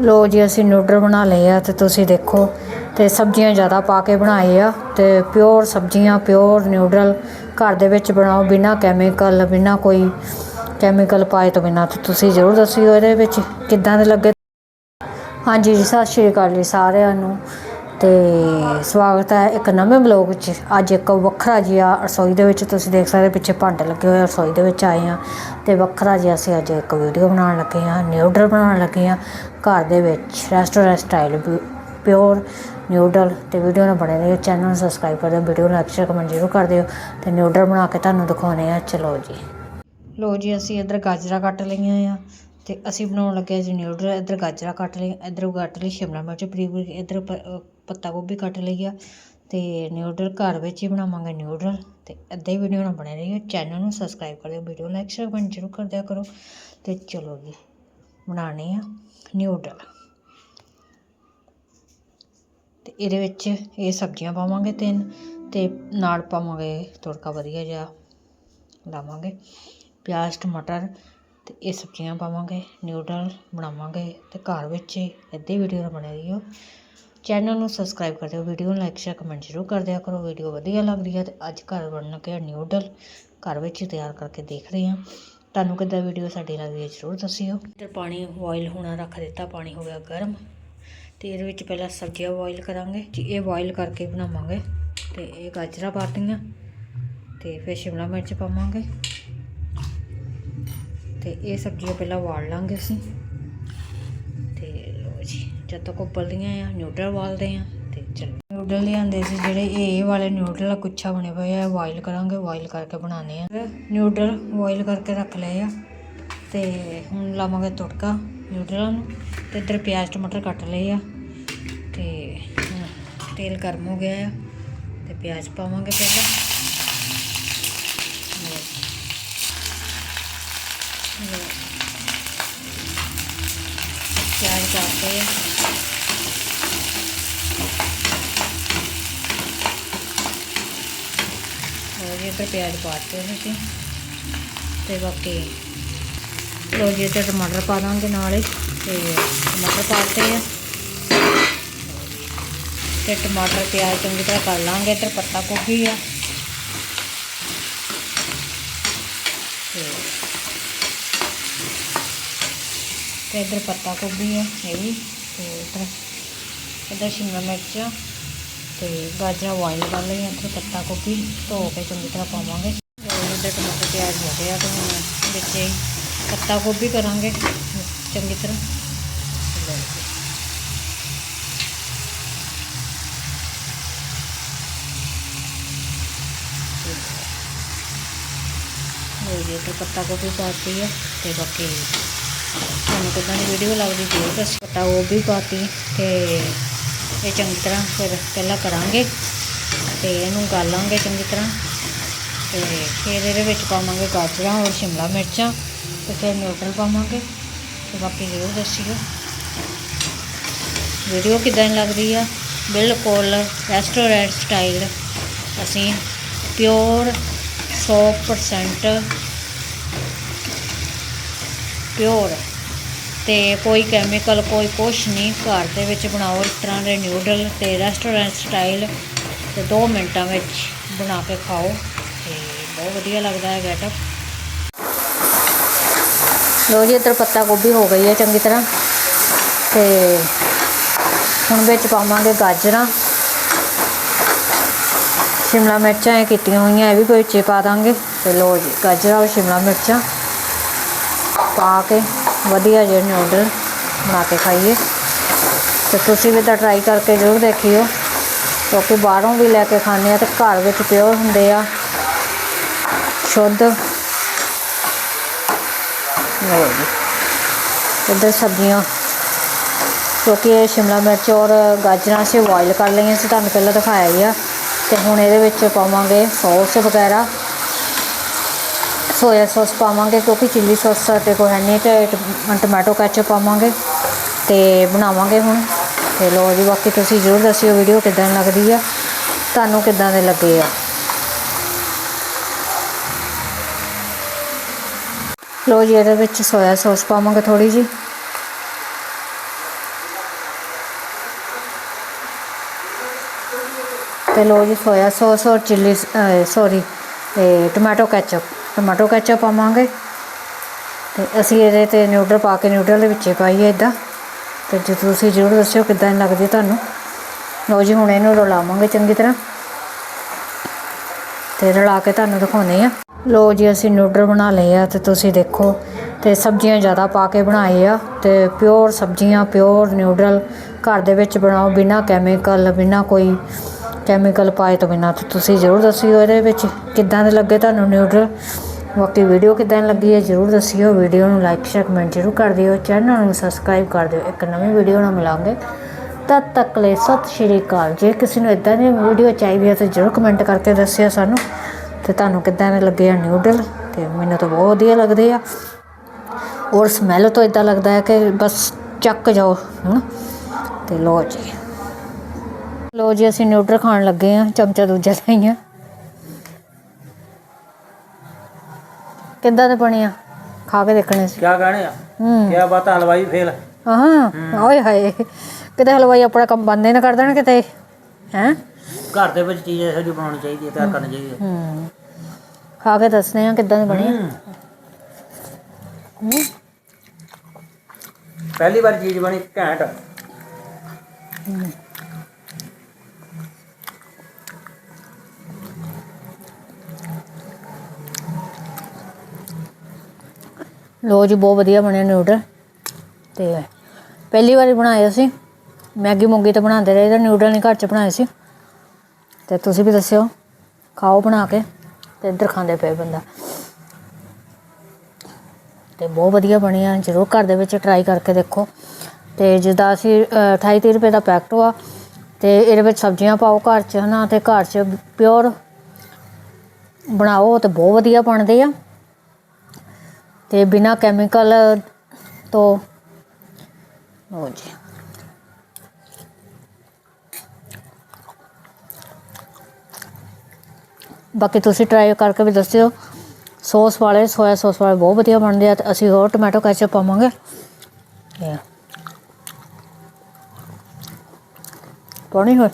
ਲੋ ਜੀ, ਅਸੀਂ ਨੂਡਲ ਬਣਾ ਲਏ ਆ ਤੇ ਤੁਸੀਂ ਦੇਖੋ, ਤੇ ਸਬਜ਼ੀਆਂ ਜ਼ਿਆਦਾ ਪਾ ਕੇ ਬਣਾਏ ਆ ਤੇ ਪਿਓਰ ਸਬਜ਼ੀਆਂ ਪਿਓਰ ਨੂਡਲ ਘਰ ਦੇ ਵਿੱਚ ਬਣਾਓ, ਬਿਨਾ ਕੈਮੀਕਲ ਬਿਨਾ ਕੋਈ ਕੈਮੀਕਲ ਪਾਏ ਤੋਂ ਬਿਨਾ, ਤੇ ਤੁਸੀਂ ਜ਼ਰੂਰ ਦੱਸਿਓ ਇਹਦੇ ਵਿੱਚ ਕਿੱਦਾਂ ਦੇ ਲੱਗੇ। ਹਾਂਜੀ ਜੀ, ਸਤਿ ਸ਼੍ਰੀ ਅਕਾਲ ਜੀ ਸਾਰਿਆਂ ਨੂੰ। ਤੇ ਸਵਾਗਤ ਹੈ ਇੱਕ ਨਵੇਂ ਬਲੌਗ ਵਿੱਚ। ਅੱਜ ਇੱਕ ਵੱਖਰਾ ਜਿਹਾ ਰਸੋਈ ਦੇ ਵਿੱਚ ਤੁਸੀਂ ਦੇਖ ਸਕਦੇ ਪਿੱਛੇ ਭਾਂਡੇ ਲੱਗੇ ਹੋਏ ਰਸੋਈ ਦੇ ਵਿੱਚ ਆਏ ਆ ਤੇ ਵੱਖਰਾ ਜਿਹਾ ਅਸੀਂ ਅੱਜ ਇੱਕ ਵੀਡੀਓ ਬਣਾਉਣ ਲੱਗੇ ਆ ਨਿਊਡਲ ਬਣਾਉਣ ਲੱਗੇ ਆ ਘਰ ਦੇ ਵਿੱਚ ਰੈਸਟੋਰੈਂਟ ਸਟਾਈਲ ਪਿਓਰ ਨਿਊਡਲ ਤੇ ਵੀਡੀਓ ਨੂੰ ਬਣੇ ਰਹੋ ਚੈਨਲ ਨੂੰ ਸਬਸਕ੍ਰਾਈਬ ਕਰ ਦਿਓ, ਵੀਡੀਓ ਨੂੰ ਲਾਈਕ ਸ਼ੇਅਰ ਕਮੈਂਟ ਜ਼ਰੂਰ ਕਰ ਦਿਓ ਤੇ ਨਿਊਡਲ ਬਣਾ ਕੇ ਤੁਹਾਨੂੰ ਦਿਖਾਉਣੇ ਆ ਚਲੋ ਜੀ। ਲੋ ਜੀ, ਅਸੀਂ ਇੱਧਰ ਗਾਜਰਾਂ ਕੱਟ ਲਈਆਂ ਆ ਤੇ ਅਸੀਂ ਬਣਾਉਣ ਲੱਗੇ ਜੀ ਨਿਊਡਲ, ਇੱਧਰ ਗਾਜਰਾਂ ਕੱਟ ਲਈ ਇੱਧਰ ਕੱਟ ਲਈ ਸ਼ਿਮਲਾ ਮਿਰਚ ਬਰੀਕ ਬਰੀਕ ਇੱਧਰ ਪੱਤਾ ਗੋਭੀ ਕੱਟ ਲਈ ਆ ਤੇ ਨਿਊਡਲ ਘਰ ਵਿੱਚ ਹੀ ਬਣਾਵਾਂਗੇ ਨਿਊਡਲ ਤੇ ਇੱਦਾਂ ਹੀ ਵੀਡੀਓ ਨਾਲ ਬਣੇ ਰਹੀਓ। ਚੈਨਲ ਨੂੰ ਸਬਸਕ੍ਰਾਈਬ ਕਰ ਦਿਓ ਵੀਡੀਓ ਲਾਈਕ ਸ਼ੇਅਰ ਕਮੈਂਟ ਜ਼ਰੂਰ ਕਰ ਦਿਆ ਕਰੋ ਤੇ ਚਲੋ ਜੀ, ਬਣਾਉਣੇ ਆ ਨਿਊਡਲ। ਤੇ ਇਹਦੇ ਵਿੱਚ ਇਹ ਸਬਜ਼ੀਆਂ ਪਾਵਾਂਗੇ ਤਿੰਨ ਤੇ ਨਾਲ ਪਾਵਾਂਗੇ ਤੜਕਾ ਵਧੀਆ ਜਿਹਾ ਲਾਵਾਂਗੇ, ਪਿਆਜ਼, ਟਮਾਟਰ ਤੇ ਇਹ ਸਬਜ਼ੀਆਂ ਪਾਵਾਂਗੇ, ਨਿਊਡਲ ਬਣਾਵਾਂਗੇ ਤੇ ਘਰ ਵਿੱਚ ਹੀ ਇੱਦਾਂ ਹੀ ਵੀਡੀਓ ਬਣੇ ਰਹੀਓ। ਚੈਨਲ ਨੂੰ ਸਬਸਕ੍ਰਾਈਬ ਕਰ ਦਿਓ ਵੀਡੀਓ ਨੂੰ ਲਾਈਕ ਸ਼ੇਅਰ ਕਮੈਂਟ ਜ਼ਰੂਰ ਕਰ ਦਿਆ ਕਰੋ। ਵੀਡੀਓ ਵਧੀਆ ਲੱਗ ਰਹੀ ਹੈ ਤੇ ਅੱਜ ਘਰ ਬਣਨ ਲੱਗੇ ਨਿਊਡਲ ਘਰ ਵਿੱਚ ਹੀ ਤਿਆਰ ਕਰਕੇ ਦੇਖ ਰਹੇ ਹਾਂ ਤੁਹਾਨੂੰ ਕਿੱਦਾਂ ਵੀਡੀਓ ਸਾਡੀ ਲੱਗਦੀ ਹੈ ਜ਼ਰੂਰ ਦੱਸਿਓ। ਇੱਧਰ ਪਾਣੀ ਬੋਇਲ ਹੋਣਾ ਰੱਖ ਦਿੱਤਾ, ਪਾਣੀ ਹੋ ਗਿਆ ਗਰਮ। ਤੇ ਇਹਦੇ ਵਿੱਚ ਪਹਿਲਾਂ ਸਬਜ਼ੀਆਂ ਬੋਇਲ ਕਰਾਂਗੇ। ਜੀ, ਇਹ ਬੋਇਲ ਕਰਕੇ ਬਣਾਵਾਂਗੇ। ਤੇ ਇਹ ਗਾਜਰਾਂ ਪਾਤੀਆਂ। ਤੇ ਫਿਰ ਸ਼ਿਮਲਾ ਮਿਰਚ ਪਾਵਾਂਗੇ। ਤੇ ਇਹ ਸਬਜ਼ੀਆਂ ਪਹਿਲਾਂ ਵਾਲ ਲਾਂਗੇ ਅਸੀਂ। ਜਦ ਤੱਕ ਉਬਲਦੀਆਂ ਆ ਨਿਊਡਲ ਵਾਲਦੇ ਆ ਤੇ ਚਲੋ ਨਿਊਡਲ ਲਿਆਂਦੇ ਸੀ ਜਿਹੜੇ ਇਹ ਵਾਲੇ ਨਿਊਡਲ ਆ ਕੁੱਛਾ ਬਣੇ ਹੋਏ ਆ ਬੋਇਲ ਕਰਾਂਗੇ ਬੋਇਲ ਕਰਕੇ ਬਣਾਉਣੇ ਆ ਨਿਊਡਲ ਬੋਇਲ ਕਰਕੇ ਰੱਖ ਲਏ ਆ ਤੇ ਹੁਣ ਲਾਵਾਂਗੇ ਤੜਕਾ ਨਿਊਡਲਾਂ ਨੂੰ ਤੇ ਇੱਧਰ ਪਿਆਜ਼ ਟਮਾਟਰ ਕੱਟ ਲਏ ਆ ਤੇ ਤੇਲ ਗਰਮ ਹੋ ਗਿਆ ਆ ਤੇ ਪਿਆਜ਼ ਪਾਵਾਂਗੇ ਪਹਿਲਾਂ ਲਓ। ਲਓ। ਪਿਆਜ਼ ਪਾਤੇ ਆ ਹੋਰ ਜੀ ਇੱਧਰ ਪਿਆਜ਼ ਪਾਤੇ ਅਸੀਂ ਤੇ ਬਾਕੀ ਲੋ ਜੀ ਇੱਧਰ ਟਮਾਟਰ ਪਾ ਦਾਂਗੇ ਨਾਲ ਹੀ। ਤੇ ਟਮਾਟਰ ਪਾਤੇ ਆ। ਤੇ ਟਮਾਟਰ, ਪਿਆਜ਼ ਚੰਗੀ ਤਰ੍ਹਾਂ ਕਰ ਲਾਂਗੇ ਇੱਧਰ ਪੱਤਾ ਗੋਭੀ ਆ। ਤੇ ਤੇ ਇੱਧਰ ਪੱਤਾ ਗੋਭੀ ਆ, ਇਹ ਵੀ। ਤੇ ਇੱਧਰ ਇੱਧਰ ਸ਼ਿਮਲਾ ਮਿਰਚ ਤੇ ਗਾਜਰਾਂ ਬੋਇਲ ਕਰ ਲਈਆਂ ਇੱਧਰ ਪੱਤਾ ਗੋਭੀ ਧੋ ਕੇ ਚੰਗੀ ਤਰ੍ਹਾਂ ਪਾਵਾਂਗੇ। ਤੇ ਟਮਾਟਰ ਪਿਆਜ਼ ਹੋ ਗਿਆ ਤੇ ਹੁਣ ਵਿੱਚ ਹੀ ਪੱਤਾ ਗੋਭੀ ਕਰਾਂਗੇ, ਚੰਗੀ ਤਰ੍ਹਾਂ। ਲਓ ਹੋ ਜੀ ਤੇ ਪੱਤਾ ਗੋਭੀ ਪਾਤੀ ਹੈ ਤੇ ਬਾਕੀ ਤੁਹਾਨੂੰ ਕਿੱਦਾਂ ਦੀ ਵੀਡੀਓ ਲੱਗਦੀ, ਜ਼ਰੂਰ ਦੱਸੋ। ਪੱਤਾ ਗੋਭੀ ਪਾਤੀ ਤੇ ਇਹ ਚੰਗੀ ਤਰ੍ਹਾਂ ਫਿਰ ਪਹਿਲਾਂ ਕਰਾਂਗੇ ਤੇ ਇਹਨੂੰ ਗਾਲਾਂਗੇ ਚੰਗੀ ਤਰ੍ਹਾਂ ਤੇ ਫਿਰ ਇਹਦੇ ਵਿੱਚ ਪਾਵਾਂਗੇ ਗਾਜਰਾਂ ਔਰ ਸ਼ਿਮਲਾ ਮਿਰਚਾਂ ਤੇ ਫਿਰ ਨਿਊਟਰਲ ਪਾਵਾਂਗੇ ਤੇ ਬਾਕੀ ਜ਼ਰੂਰ ਦੱਸਿਓ। ਵੀਡੀਓ ਕਿਦਾਂ ਲੱਗਦੀ ਆ? ਬਿਲਕੁਲ ਰੈਸਟੋਰੈਂਟ ਸਟਾਈਲ ਅਸੀਂ ਪਿਓਰ 100% ਪਿਓਰ ਤੇ ਕੋਈ ਕੈਮੀਕਲ ਕੋਈ ਕੁਛ ਨਹੀਂ। ਘਰ ਦੇ ਵਿੱਚ ਬਣਾਓ ਇਸ ਤਰ੍ਹਾਂ ਦੇ ਨਿਊਡਲ ਤੇ ਰੈਸਟੋਰੈਂਟ ਸਟਾਈਲ ਤੇ 2 ਮਿੰਟਾਂ ਵਿੱਚ ਬਣਾ ਕੇ ਖਾਓ ਤੇ ਬਹੁਤ ਵਧੀਆ ਲੱਗਦਾ ਹੈ ਗੈਟਅਪ ਲੋ ਜੀ, ਇੱਧਰ ਪੱਤਾ ਗੋਭੀ ਹੋ ਗਈ ਹੈ ਚੰਗੀ ਤਰ੍ਹਾਂ। ਤੇ ਹੁਣ ਵਿੱਚ ਪਾਵਾਂਗੇ ਗਾਜਰਾਂ। ਸ਼ਿਮਲਾ ਮਿਰਚਾਂ ਇਹ ਕੀਤੀਆਂ ਹੋਈਆਂ, ਇਹ ਵੀ ਵਿੱਚ ਪਾ ਦਾਂਗੇ। ਤੇ ਲੋ ਜੀ, ਗਾਜਰਾਂ ਔਰ ਸ਼ਿਮਲਾ ਮਿਰਚਾਂ ਪਾ ਕੇ ਵਧੀਆ ਜਿਹੇ ਨਿਊਡਲ ਬਣਾ ਕੇ ਖਾਈਏ। ਤੇ ਤੁਸੀਂ ਵੀ ਤਾਂ ਟਰਾਈ ਕਰਕੇ ਜ਼ਰੂਰ ਦੇਖਿਓ। ਕਿਉਂਕਿ ਬਾਹਰੋਂ ਵੀ ਲੈ ਕੇ ਖਾਂਦੇ ਆ ਤੇ ਘਰ ਵਿੱਚ ਪਿਓਰ ਹੁੰਦੇ ਆ। ਸ਼ੁੱਧ। ਲਓ ਜੀ। ਇੱਧਰ ਸਬਜ਼ੀਆਂ। ਕਿਉਂਕਿ ਇਹ ਸ਼ਿਮਲਾ ਮਿਰਚ ਔਰ ਗਾਜਰਾਂ ਅਸੀਂ ਬੋਇਲ ਕਰ ਲਈਆਂ ਸੀ, ਤੁਹਾਨੂੰ ਪਹਿਲਾਂ ਦਿਖਾਇਆ ਹੀ ਆ। ਤੇ ਹੁਣ ਇਹਦੇ ਵਿੱਚ ਪਾਵਾਂਗੇ ਸੌਸ ਵਗੈਰਾ। ਸੋਇਆ ਸੌਸ ਪਾਵਾਂਗੇ ਕਿਉਂਕਿ ਚਿੱਲੀ ਸੌਸ ਸਾਡੇ ਕੋਲ ਹੈ ਨਹੀਂ ਤੇ ਟਮਾਟੋ ਕੈਚਪ ਪਾਵਾਂਗੇ ਤੇ ਬਣਾਵਾਂਗੇ ਹੁਣ। ਤੇ ਲੋ ਜੀ, ਬਾਕੀ ਤੁਸੀਂ ਜ਼ਰੂਰ ਦੱਸਿਓ ਵੀਡੀਓ ਕਿਦਾਂ ਲੱਗਦੀ ਆ, ਤੁਹਾਨੂੰ ਕਿੱਦਾਂ ਦੇ ਲੱਗੇ ਆ। ਲੋ ਜੀ, ਇਹਦੇ ਵਿੱਚ ਸੋਇਆ ਸੌਸ ਪਾਵਾਂਗੇ ਥੋੜੀ ਜੀ ਤੇ ਲੋ ਜੀ, ਸੋਇਆ ਸੌਸ ਔਰ chilli sorry tomato ketchup tomato ketchup ਪਾਵਾਂਗੇ। ਤੇ ਅਸੀਂ ਇਹਦੇ ਤੇ ਨਿਊਡਲ ਪਾ ਕੇ ਨਿਊਡਲ ਦੇ ਵਿੱਚੇ ਪਾਈਏ ਇਦਾਂ ਤੇ ਜੇ ਤੁਸੀਂ ਜ਼ਰੂਰ ਦੱਸਿਓ ਕਿੱਦਾਂ ਦੀ ਲੱਗਦੀ ਤੁਹਾਨੂੰ। ਲੋ ਜੀ, ਹੁਣ ਇਹਨੂੰ ਰਲਾਵਾਂਗੇ ਚੰਗੀ ਤਰ੍ਹਾਂ। ਤੇ ਰਲਾ ਕੇ ਤੁਹਾਨੂੰ ਦਿਖਾਉਂਦੇ ਆ ਲੋ ਜੀ, ਅਸੀਂ ਨਿਊਡਲ ਬਣਾ ਲਏ ਆ ਤੇ ਤੁਸੀਂ ਦੇਖੋ। ਤੇ ਸਬਜ਼ੀਆਂ ਜ਼ਿਆਦਾ ਪਾ ਕੇ ਬਣਾਏ ਆ। ਤੇ ਪਿਓਰ ਸਬਜ਼ੀਆਂ, ਪਿਓਰ ਨਿਊਡਲ ਘਰ ਦੇ ਵਿੱਚ ਬਣਾਓ। ਬਿਨਾ ਕੈਮੀਕਲ, ਬਿਨਾ ਕੋਈ ਕੈਮੀਕਲ ਪਾਏ ਤੋਂ ਬਿਨਾ। ਤੇ ਤੁਸੀਂ ਜ਼ਰੂਰ ਦੱਸਿਓ ਇਹਦੇ ਵਿੱਚ ਕਿੱਦਾਂ ਦੇ ਲੱਗੇ ਤੁਹਾਨੂੰ ਨਿਊਡਲ। ਬਾਕੀ ਵੀਡੀਓ ਕਿੱਦਾਂ ਦੀ ਲੱਗੀ ਹੈ ਜ਼ਰੂਰ ਦੱਸਿਓ। ਵੀਡੀਓ ਨੂੰ ਲਾਈਕ ਸ਼ੇਅਰ ਕਮੈਂਟ ਜ਼ਰੂਰ ਕਰ ਦਿਓ। ਚੈਨਲ ਨੂੰ ਸਬਸਕ੍ਰਾਈਬ ਕਰ ਦਿਓ। ਇੱਕ ਨਵੀਂ ਵੀਡੀਓ ਨਾਲ ਮਿਲਾਂਗੇ। ਤਦ ਤੱਕ ਲਈ ਸਤਿ ਸ਼੍ਰੀ ਅਕਾਲ। ਜੇ ਕਿਸੇ ਨੂੰ ਇਦਾਂ ਦੀ ਵੀਡੀਓ ਚਾਹੀਦੀ ਹੈ ਤਾਂ ਜ਼ਰੂਰ ਕਮੈਂਟ ਕਰਕੇ ਦੱਸਿਓ ਸਾਨੂੰ। ਤੇ ਤੁਹਾਨੂੰ ਕਿੱਦਾਂ ਦੇ ਲੱਗੇ ਆ ਨਿਊਡਲ ਤੇ ਮੈਨੂੰ ਤਾਂ ਬਹੁਤ ਵਧੀਆ ਲੱਗਦੇ ਆ। ਔਰ ਸਮੈਲ ਤੋਂ ਇਦਾਂ ਲੱਗਦਾ ਹੈ ਕਿ ਬਸ ਚੱਕ ਜਾਓ ਹੁਣ ਤੇ ਲੋ ਜੀ। ਲੋ ਜੀ, ਅਸੀਂ ਨਿਊਡਲ ਖਾਣ ਲੱਗੇ ਆ ਚਮਚਾ ਦੂਜਾ ਲਾਈਆਂ। ਕਿੱਦਾਂ ਦੇ ਬਣੇ ਆ? ਖਾ ਕੇ ਦੇਖਣੇ ਸੀ। ਕਿਆ ਕਹਣੇ ਆ? ਹੂੰ। ਕਿਆ ਬਾਤ ਆ, ਹਲਵਾਈ ਫੇਲ। ਹਾਂ ਓਏ ਹਾਏ। ਕਿਤੇ ਹਲਵਾਈ ਆਪਣਾ ਕੰਮ ਬੰਦ ਨਾ ਕਰ ਦੇਣ ਕਿਤੇ। ਹੈ? ਘਰ ਦੇ ਵਿੱਚ ਚੀਜ਼ ਇਹੋ ਬਣਾਉਣੀ ਚਾਹੀਦੀ ਹੈ ਤਿਆਰ ਕਰਨੀ ਚਾਹੀਦੀ ਹੈ। ਹੂੰ। ਖਾ ਕੇ ਦੱਸਦੇ ਆ ਕਿੱਦਾਂ ਦੇ ਬਣੇ ਆ। ਪਹਿਲੀ ਵਾਰ ਚੀਜ਼ ਬਣੀ ਘੈਂਟ। ਲੋ ਜੀ ਬਹੁਤ ਵਧੀਆ ਬਣੇ ਨਿਊਡਲ ਤੇ ਪਹਿਲੀ ਵਾਰੀ ਬਣਾਏ ਅਸੀਂ ਮੈਗੀ ਮੂੰਗੀ ਤਾਂ ਬਣਾਉਂਦੇ ਰਹੇ ਤਾਂ ਨਿਊਡਲ ਨਹੀਂ ਘਰ ਚ ਬਣਾਏ ਸੀ। ਤੇ ਤੁਸੀਂ ਵੀ ਦੱਸਿਓ ਖਾਓ ਬਣਾ ਕੇ ਤੇ ਇੱਧਰ ਖਾਂਦੇ ਪਏ ਬੰਦਾ। ਤੇ ਬਹੁਤ ਵਧੀਆ ਬਣੇ ਆ ਜ਼ਰੂਰ ਘਰ ਦੇ ਵਿੱਚ ਟਰਾਈ ਕਰਕੇ ਦੇਖੋ। ਤੇ ਜਿੱਦਾਂ ਅਸੀਂ ਅ, 28 30 ਰੁਪਏ ਦਾ ਪੈਕਟ ਆ ਤੇ ਇਹਦੇ ਵਿੱਚ ਸਬਜ਼ੀਆਂ ਪਾਓ ਘਰ ਚ ਹਨਾ ਤੇ ਘਰ ਚ ਪਿਓਰ ਬਣਾਓ ਤੇ ਬਹੁਤ ਵਧੀਆ ਬਣਦੇ ਆ। ਤੇ ਬਿਨਾ ਕੈਮੀਕਲ ਤੋਂ। ਹੋ ਜੀ। ਬਾਕੀ ਤੁਸੀਂ ਟਰਾਈ ਕਰਕੇ ਵੀ ਦੱਸਿਓ। ਸੌਸ ਵਾਲੇ ਸੋਇਆ ਸੌਸ ਵਾਲੇ ਬਹੁਤ ਵਧੀਆ ਬਣਦੇ ਆ ਤੇ ਅਸੀਂ ਹੋਰ ਟੋਮੈਟੋ ਕੈਚਅਪ ਪਾਵਾਂਗੇ। ਪਾਉਣੀ ਹੋਏ?